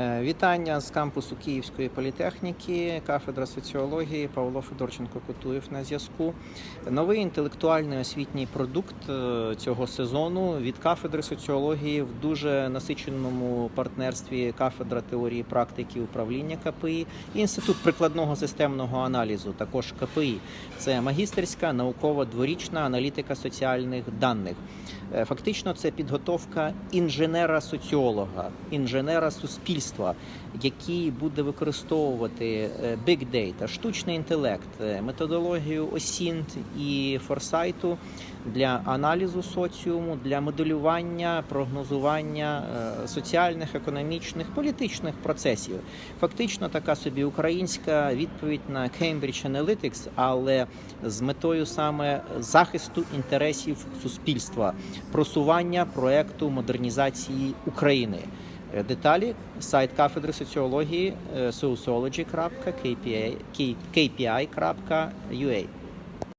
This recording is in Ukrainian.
Е, Вітання з кампусу Київської політехніки, кафедра соціології Павло Федорченко Котуєв на зв'язку. Новий інтелектуальний освітній продукт е, цього сезону від кафедри соціології в дуже насиченому партнерстві кафедра теорії практики управління КПІ і інститут прикладного системного аналізу, також КПІ. Це магістерська наукова дворічна аналітика соціальних даних. Е, Фактично, це підготовка інженера-соціолога, інженера суспільства, який буде використовувати е, big data, штучний інтелект, е, методологію осінт і форсайту для аналізу соціуму, для моделювання, прогнозування е, соціальних, економічних, політичних процесів. Фактично, така собі українська відповідь на Cambridge Analytics, але з метою саме захисту інтересів суспільства, просування проекту модернізації України. Е, Деталі сайт кафедри соціології е, sociology.kpi.ua.